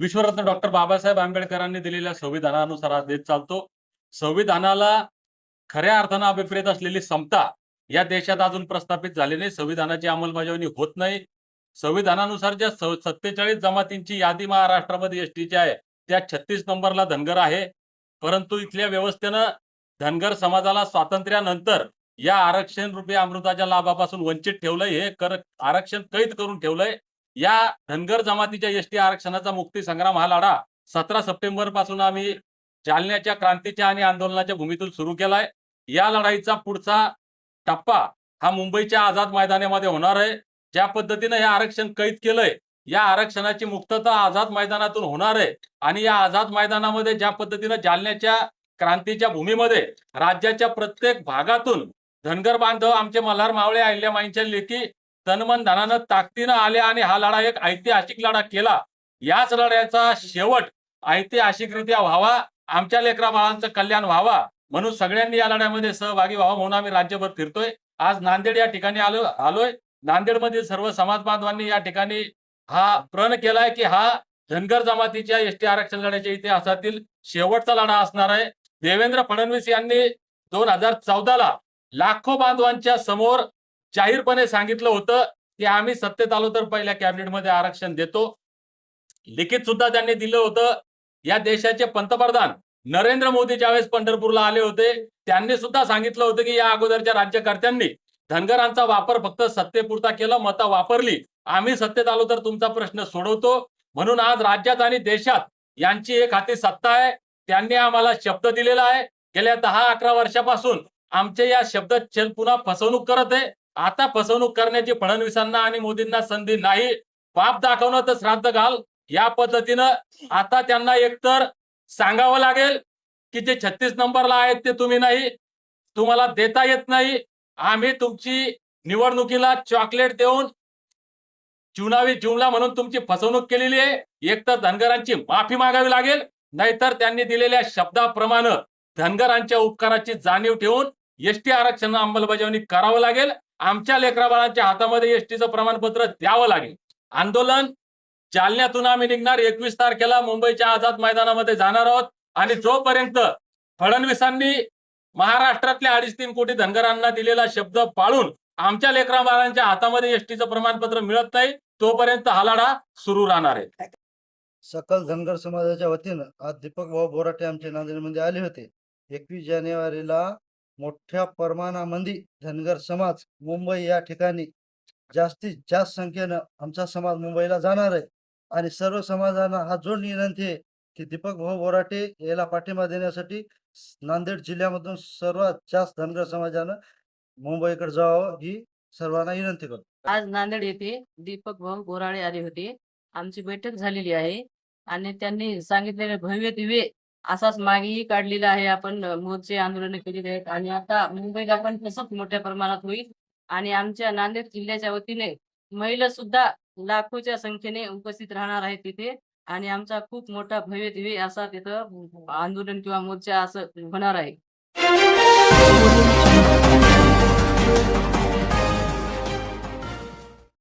विश्वरत्न doctor Babasaheb आंबेडकरांनी दिलेल्या संविधानानुसार आज देत चालतो. संविधानाला खऱ्या अर्थानं अभिप्रेत असलेली समता या देशात अजून प्रस्थापित झाली नाही. संविधानाची अंमलबजावणी होत नाही. संविधानानुसार ज्या सत्तेचाळीस जमातींची यादी महाराष्ट्रामध्ये एसटीची आहे त्या छत्तीस नंबरला धनगर आहे. परंतु इथल्या व्यवस्थेनं धनगर समाजाला स्वातंत्र्यानंतर या आरक्षण रुपये अमृताच्या लाभापासून वंचित ठेवलंय हे कर आरक्षण कैद करून ठेवलंय. या धनगर जमातीच्या एसटी आरक्षणाचा मुक्ती संग्राम हा लढा सतरा सप्टेंबरपासून आम्ही जालन्याच्या क्रांतीच्या आणि आंदोलनाच्या भूमीतून सुरू केलाय. या लढाईचा पुढचा टप्पा हा मुंबईच्या आझाद मैदानामध्ये होणार आहे. ज्या पद्धतीनं हे आरक्षण कैद केलंय या आरक्षणाची मुक्तता आझाद मैदानातून होणार आहे. आणि या आझाद मैदानामध्ये ज्या पद्धतीनं जालन्याच्या क्रांतीच्या भूमीमध्ये राज्याच्या प्रत्येक भागातून धनगर बांधव आमचे मल्हार मावळे अहिल्यामाईंच्या लेखी तनमन धनानं ताकदीनं आले आणि हा लढा एक ऐतिहासिक लढा केला. याच लढ्याचा शेवट ऐतिहासिकरित्या व्हावा आमच्या लेकरा बाळांचं कल्याण व्हावा म्हणून सगळ्यांनी या लढ्यामध्ये सहभागी व्हावा म्हणून आम्ही राज्यभर फिरतोय. आज नांदेड या ठिकाणी आलो आलोय. नांदेडमधील सर्व समाज बांधवांनी या ठिकाणी हा प्रण केलाय की हा धनगर जमातीच्या एसटी आरक्षण लढ्याच्या इतिहासातील शेवटचा लढा असणार आहे. देवेंद्र फडणवीस यांनी दोन हजार चौदाला लाखो बांधवांच्या समोर जाहीरपणे सांगितलं होतं की आम्ही सत्तेत आलो तर पहिल्या कॅबिनेटमध्ये आरक्षण देतो. लिखित सुद्धा त्यांनी दिलं होतं. या देशाचे पंतप्रधान नरेंद्र मोदी ज्यावेळेस पंढरपूरला आले होते त्यांनी सुद्धा सांगितलं होतं की या अगोदरच्या राज्यकर्त्यांनी धनगरांचा वापर फक्त सत्तेपुरता केला मता वापरली. आम्ही सत्तेत आलो तर तुमचा प्रश्न सोडवतो. म्हणून आज राज्यात आणि देशात यांची एक हाती सत्ता आहे. त्यांनी आम्हाला शब्द दिलेला आहे. गेल्या दहा अकरा वर्षापासून आमचे या शब्द चल पुन्हा फसवणूक करत आहे. आता फसवणूक करण्याची फडणवीसांना आणि मोदींना संधी नाही. पाप दाखवणं तर श्राद्ध घाल. या पद्धतीनं आता त्यांना एकतर सांगावं लागेल की जे छत्तीस नंबरला आहेत ते तुम्ही नाही. तुम्हाला देता येत नाही. आम्ही तुमची निवडणुकीला चॉकलेट देऊन चुनावी जुमला म्हणून तुमची फसवणूक केलेली आहे. एक तर धनगरांची माफी मागावी लागेल. नाहीतर त्यांनी दिलेल्या शब्दाप्रमाणे धनगरांच्या उपकाराची जाणीव ठेवून एसटी आरक्षण अंमलबजावणी करावं लागेल. आमच्या लेकराबाळांच्या हातामध्ये एसटीचं प्रमाणपत्र द्यावं लागेल. आंदोलन जालन्यातून आम्ही निघणार. एकवीस तारखेला मुंबईच्या आझाद मैदानामध्ये जाणार आहोत. आणि जोपर्यंत फडणवीसांनी महाराष्ट्रातल्या अडीच तीन कोटी धनगरांना दिलेला शब्द पाळून आमच्या लेकरा बाळांच्या हातामध्ये एसटीचं प्रमाणपत्र मिळत नाही तोपर्यंत हा लढा सुरू राहणार आहे. सकल धनगर समाजाच्या वतीनं आज दीपक भाऊ बोराटे आमच्या नांदेडमध्ये आले होते. एकवीस जानेवारीला मोठ्या प्रमाणामध्ये धनगर समाज मुंबई या ठिकाणी जास्तीत जास्त संख्येनं आमचा समाज मुंबईला जाणार आहे. आणि सर्व समाजांना हा जोड विनंती आहे की दीपक भाऊ बोराटे याला पाठिंबा देण्यासाठी नांदेड जिल्ह्यामधून सर्वात जास्त धनगर समाजानं मुंबईकडे जावं ही सर्वांना विनंती करतो. आज नांदेड येथे दीपक भाऊ बोराळे आले होते. आमची बैठक झालेली आहे. आणि त्यांनी सांगितलेले भव्य दिव्य असाच मागेही काढलेला आहे आपण मोर्चे आंदोलन केलेले आहेत. आणि आता मुंबईला पण तसंच मोठ्या प्रमाणात होईल. आणि आमच्या नांदेड जिल्ह्याच्या वतीने महिला सुद्धा लाखोच्या संख्येने उपस्थित राहणार आहेत तिथे. आणि आमचा खूप मोठा भव्य दिवे असा तिथं आंदोलन किंवा मोर्चा असं होणार आहे.